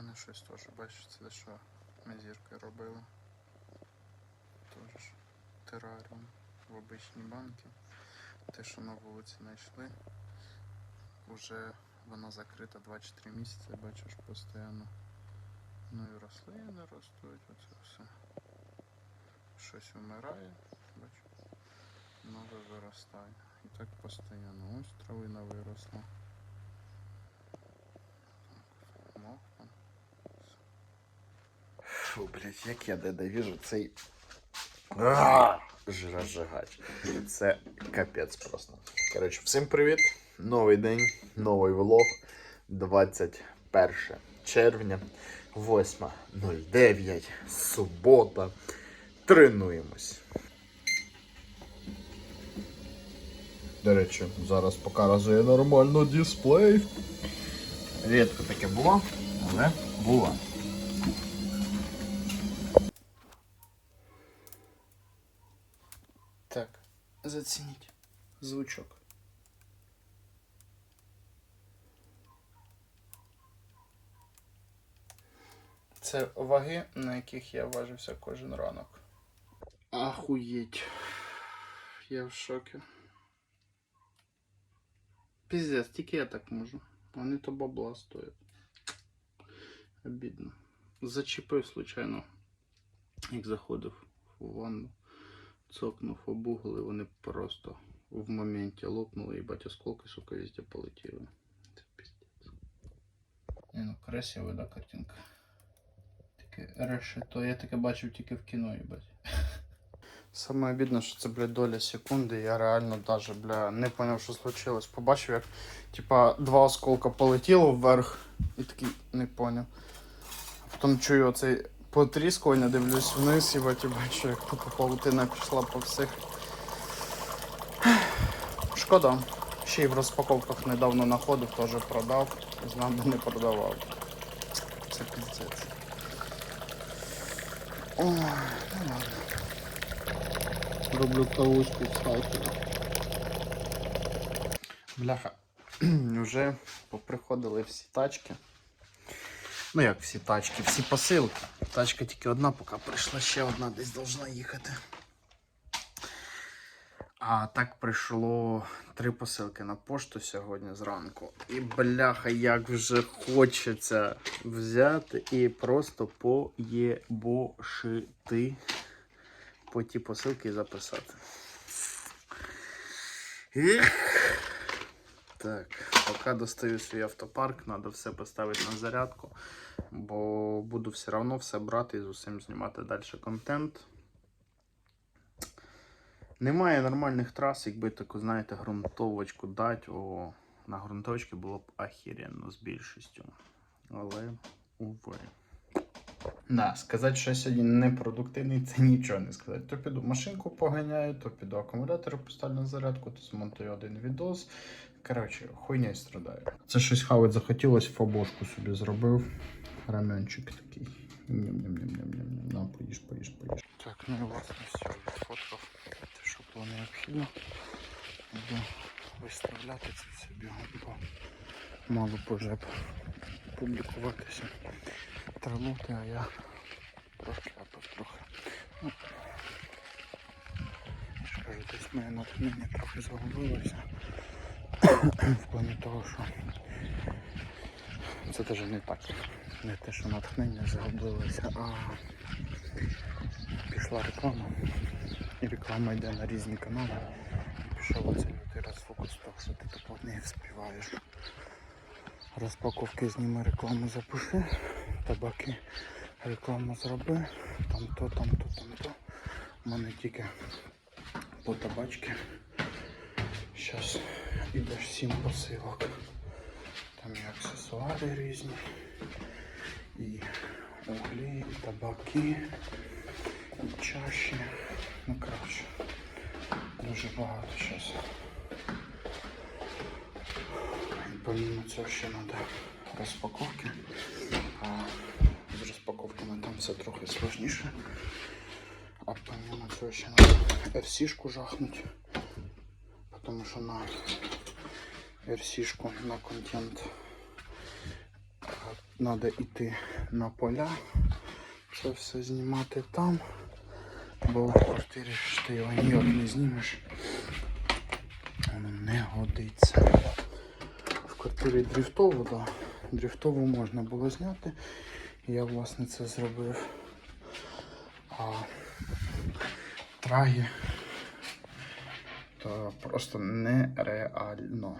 мене щось теж, бачиш, це що ми зіркою робили. Теж ж тераріум в обичній банки. Те, що на вулиці знайшли, вже вона закрита 24 місяці, бачиш, постійно. Ну і рослини ростуть, оце все. Щось вмирає, бачу. Нове виростає. І так постійно. Ось травина виросла. Так, мох там. Фу, блядь, як я ненавижу цей жирожигач. Це капець просто. Коротше, всім привіт. Новий день, новий влог. 21 червня, 8.09, субота. Тренуємось. До речі, зараз показує нормально дисплей. Рідко таке було, але було. Так, зацініть звучок. Це ваги, на яких я важився кожен ранок. Ахуєть. Я в шокі. Піздець, тільки я так можу. Вони то бабла стоять. Обідно. Зачепив случайно, як заходив у ванну. Цокнув об угол, і вони просто в моменті лопнули, і бать осколки, сука, везде полетіли. Це піздець. Не, ну красива, да, картинка. Таке решето, я таке бачив тільки в кіно, їбать. Саме обідно, що це, блядь, доля секунди, я реально даже, бля, не поняв, що случилось. Побачив, як, типа, два осколка полетіло вверх, і такий не поняв. Потім чую оцей потріскування, дивлюсь вниз, і бачу, бачу, як паутина пішла по всіх. Шкода. Ще й в розпаковках недавно знаходив, теж продав. Знав би не продавав. Це піздець. Ой, ну ладно. Роблю кавушку з халтера. Бляха. Вже поприходили всі тачки. Ну як всі тачки, всі посилки. Тачка тільки одна, поки прийшла ще одна, десь должна їхати. А так прийшло три посилки на пошту сьогодні зранку. І бляха, як вже хочеться взяти і просто поєбошити по ті посилки і записати. Так, поки достаю свій автопарк, треба все поставити на зарядку, бо буду все одно все брати і з усім знімати далі контент. Немає нормальних трас, якби таку, знаєте, ґрунтовочку дати, о, на ґрунтовочці було б ахіренно з більшістю. Але, увы. Да, сказати, що я сьогодні непродуктивний, це нічого не сказати. То піду машинку поганяю, то піду акумулятор поставлю на зарядку, то змонтую один відос. Коротше, хуйня страдаю. Це щось хавать захотілось, фабошку собі зробив. Раменчик такий. Ням-ням-ням-ням-ням. На, поїж, поїж, поїж. Так, ну і власне все, відфоткав те, що було необхідно. Буду виставляти це бігом, бо мало вже публікуватися. Тренути, а я трошки апав трохи. Ну, я ж кажу, десь моє натхнення трохи загубилося. В плані того, що це навіть не так. Не те, що натхнення загубилося, а пішла реклама. І реклама йде на різні канали. І пішов оцей лютий розфокус, так що ти тупо не вспіваєш. Розпаковки зніми рекламу запиши, табаки рекламу зроби, там то, там то, там то. У мене тільки по табачки. Зараз іде ж сім посилок. Там і аксесуари різні, і углі, і табаки, і чаші. Ну коротше, дуже багато зараз. І помимо цього ще треба розпаковки. А з розпаковками там все трохи сложніше. А помимо цього ще треба RC-шку жахнути. Тому що на RC-шку на контент треба йти на поля. Це все знімати там. Бо в квартирі ж ти його ніяк не знімеш. Воно не годиться. В квартирі дрифтово, да. Дрифтово можна було зняти. Я власне це зробив. А трагі то просто нереально.